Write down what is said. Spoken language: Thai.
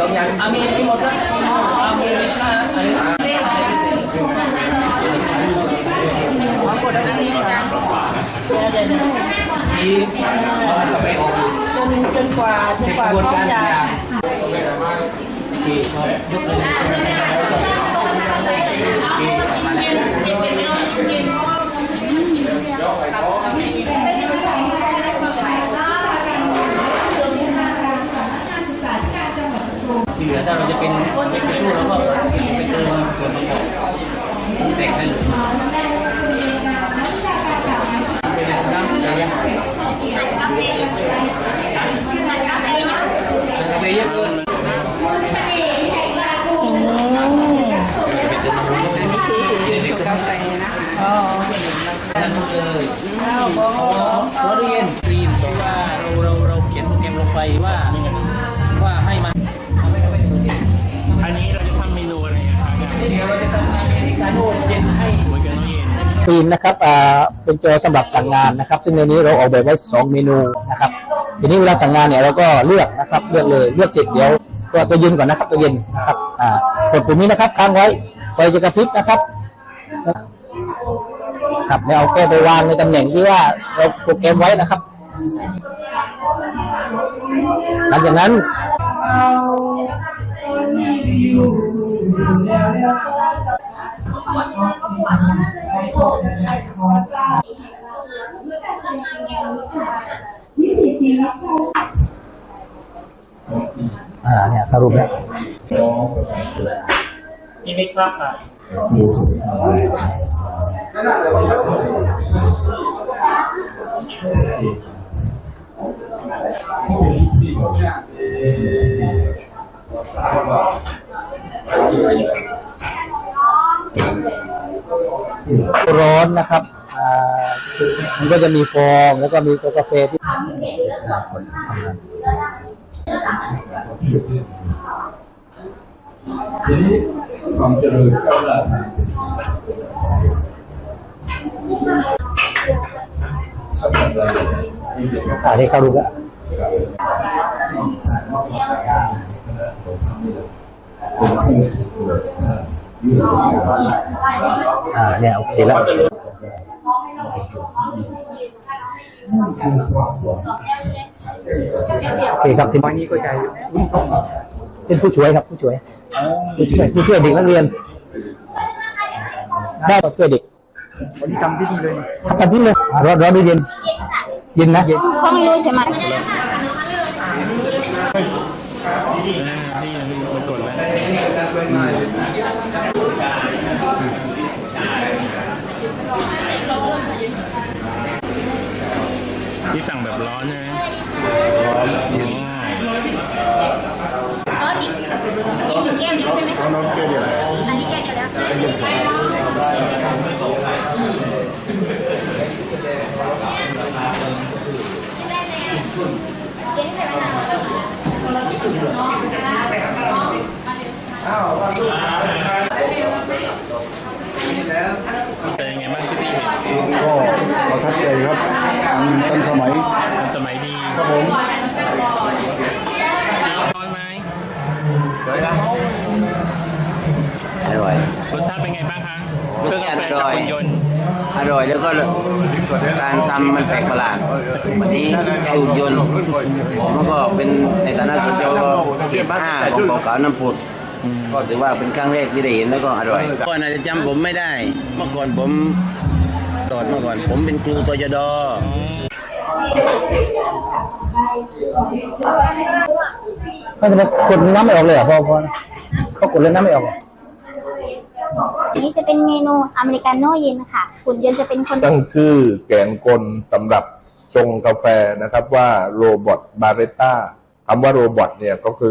สองอย่างอะมีมีหมดครับอะมีค่าอะไรนะของกดอันนี้นะมีกาแฟออกจนจนกว่าจนกว่าเขาการจะยางที่เขายกเลยที่มาแล้ว เหลือถ้าเราจะเป็นเล็กไปสู้เราก็ไปเติมส่วนประกอบแต่งได้เลยน้ำอะไรกาแฟเยอะเกินอันนี้คือสูตรของกาแฟนะคะอ๋อนั่นเลยอ้าวบอหัวตู้เย็นครีมเพราะว่าเราเราเราเขียนโปรแกรมลงไปว่า อะครับเดี๋ยวเราจะทำอเมริกาโน่เย็นให้เหมือนกันน้องเย็นทีมนะครับอ่าเป็นจอสำหรับสั่งงานนะครับ ซึ่งในนี้เราออกแบบไว้ 2 เมนูนะครับ ทีนี้เวลาสั่งงานเนี่ยเราก็เลือกนะครับเลือกเลยเลือกเสร็จเดี๋ยวตัวตัวเย็นก่อนนะครับตัวเย็นนะครับอ่ากดปุ่มนี้นะครับค้างไว้ไฟจะกระพริบนะครับครับแล้วเอาแก้วไปวางในตำแหน่งที่ว่าเราโปรแกรมไว้นะครับ หลังจากนั้น อ่าเนี่ยสรุปแล้วนี่ไม่ครับค่ะ ร้อนนะครับมันก็จะมีฟองแล้วก็มีกาแฟที่อ่าคนทำงานทีนี้ความเจริญก้าวหน้าทางทำอาที่เข้ารูปแล้วเป็นผู้ยืด อ่าเนี่ยโอเคแล้วโอเคครับทีนี้ก็จะเป็นผู้ช่วยครับผู้ช่วยผู้ช่วยผู้ช่วยเด็กนักเรียน ได้ก็ช่วยเด็กวันนี้ทำที่นี่เลยทำที่เลยอ่าร้อนร้อนหรือเย็นเย็นนะเย็นเขาไม่รู้ใช่ไหม นี่นี่มันกดแล้วที่สั่งแบบร้อนใช่ไหมร้อนอ๋อ รถอีกอีกแก้วเดียวใช่ไหมน้องแก้วเดียวอันนี้แก้วเดียวแล้วเจ๊ใส่มะนาว เป็นยังไงบ้างที่พี่เห็นก็ประทับใจครับอืมทันสมัยสมัยดีครับผม ร้อนไหม อร่อย รสชาติเป็นไงบ้างคะ รสชาติ เคงกาแฟ อร่อย จากคุณยนต์ อ ร่อย แล้วก็การทำมันแปลกประหลาดวันนี้ใช้หุ่นยนต์ผมก็เป็นในฐานะคนเจ้าเกียรติห้าของเก่าน้ำผุดก็ถือว่าเป็นครั้งแรกที่ได้เห็นแล้วก็อร่อยก่อนอาจจะจำผมไม่ได้ เมื่อก่อนผมตอดเมื่อก่อน ผมเป็นครูตยดไม่ทำไมกดน้ำไม่ออกเลยอะพอพอเขากดแล้วน้ำไม่ออก อันนี้จะเป็นเมนูอเมริกาโน่เย็นค่ะคุณเยนจะเป็นคนตั้งชื่อแกนกลสำหรับชงกาแฟนะครับว่าโรบอทบาเรต้าคำว่าโรบอทเนี่ยก็คือ